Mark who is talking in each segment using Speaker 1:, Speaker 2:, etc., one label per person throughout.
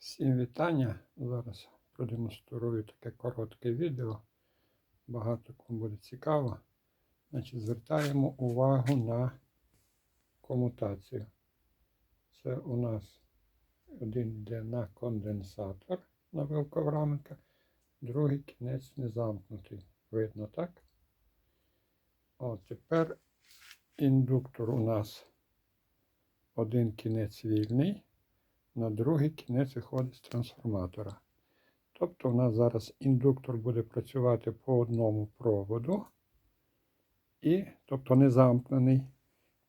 Speaker 1: Всім вітання. Зараз продемонструю таке коротке відео. Багато кому буде цікаво. Значить, звертаємо увагу на комутацію. Це у нас один йде на конденсатор на вилковраменка, другий кінець не замкнутий. Видно, так? От тепер індуктор у нас один кінець вільний на другий кінець виходить з трансформатора. Тобто у нас зараз індуктор буде працювати по одному проводу, і, тобто не замкнений.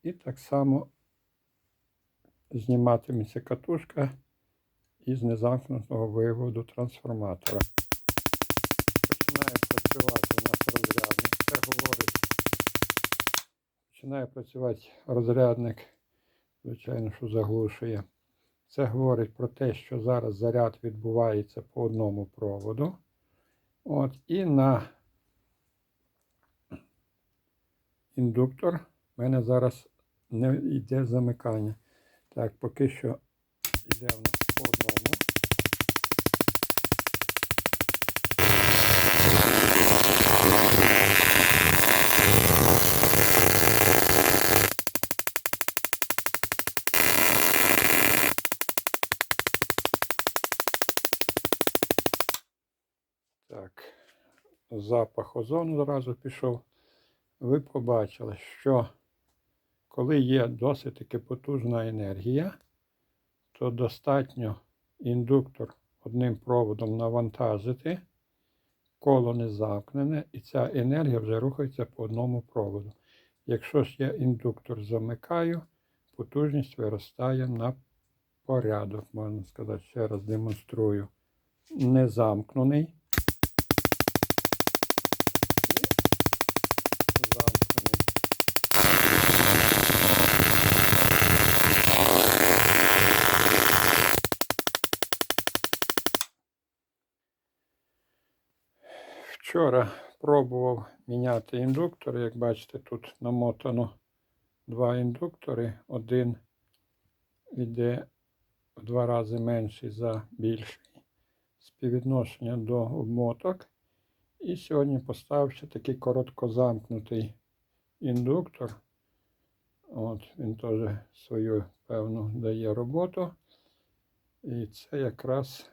Speaker 1: І так само зніматиметься катушка із незамкнутого виводу трансформатора. Починає працювати у нас розрядник. Це говорить. Починає працювати розрядник, звичайно, що заглушує. Це говорить про те, що зараз заряд відбувається по одному проводу. От, І на індуктор в мене зараз не йде замикання. Так, поки що йде в нас по одному. Запах озону зразу пішов. Ви побачили, що коли є досить таки потужна енергія, то достатньо індуктор одним проводом навантажити, коло не замкнене, і ця енергія вже рухається по одному проводу. Якщо ж я індуктор замикаю, потужність виростає на порядок, можна сказати, ще раз демонструю. Не замкнений. Вчора пробував міняти індуктор. Як бачите, тут намотано два індуктори. Один йде в два рази менший за більший співвідношення до обмоток. І сьогодні поставив ще такий короткозамкнутий індуктор. От, Він теж свою певну дає роботу. І це якраз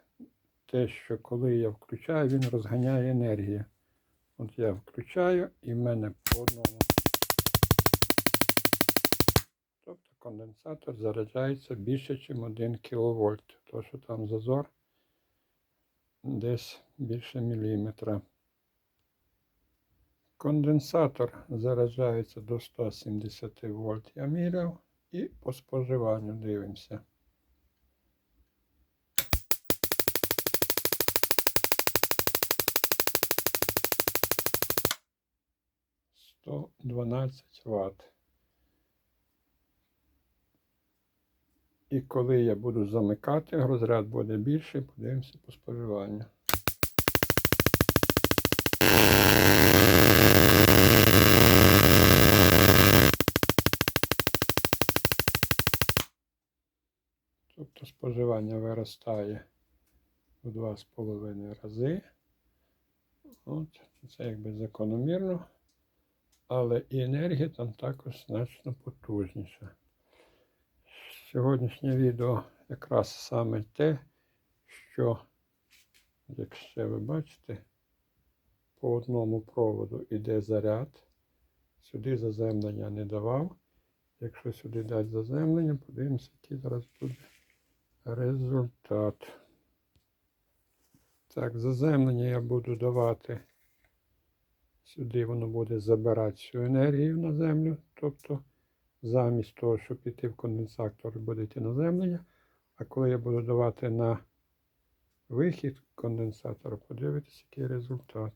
Speaker 1: те, що коли я включаю, він розганяє енергію. От я включаю і в мене по одному. Тобто конденсатор заряджається більше, ніж 1 кВт. То, що там зазор десь більше міліметра. Конденсатор заряджається до 170 вольт. Я міряв і по споживанню дивимося. Сто дванадцять Вт. І коли я буду замикати, розряд буде більший, подивимося по споживанню. Тобто споживання виростає в 2,5 рази. От, це якби закономірно. Але і енергія там також значно потужніша. Сьогоднішнє відео якраз саме те, що, якщо ви бачите, по одному проводу йде заряд. Сюди заземлення не давав. Якщо сюди дати заземлення, подивимося, який зараз буде результат. Так, заземлення я буду давати. Сюди воно буде забирати всю енергію на землю. Тобто замість того, щоб піти в конденсатор, буде йти на землення. А коли я буду давати на вихід конденсатора, подивитися, який результат.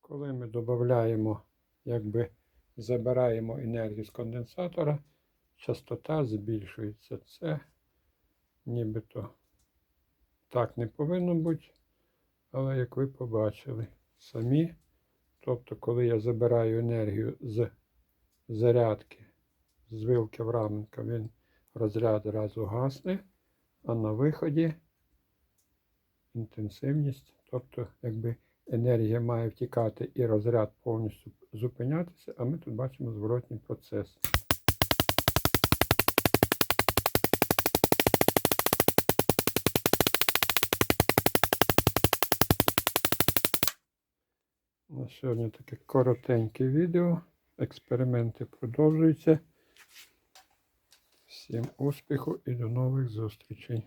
Speaker 1: Коли ми додаємо, якби забираємо енергію з конденсатора, частота збільшується. Це нібито так не повинно бути. Але як ви побачили самі, тобто, коли я забираю енергію з зарядки, з вилки в раменка, він розряд одразу гасне, а на виході інтенсивність, тобто якби енергія має втікати і розряд повністю зупинятися, а ми тут бачимо зворотній процес. На сьогодні таке коротеньке відео. Експерименти продовжуються. Всім успіху і до нових зустрічей.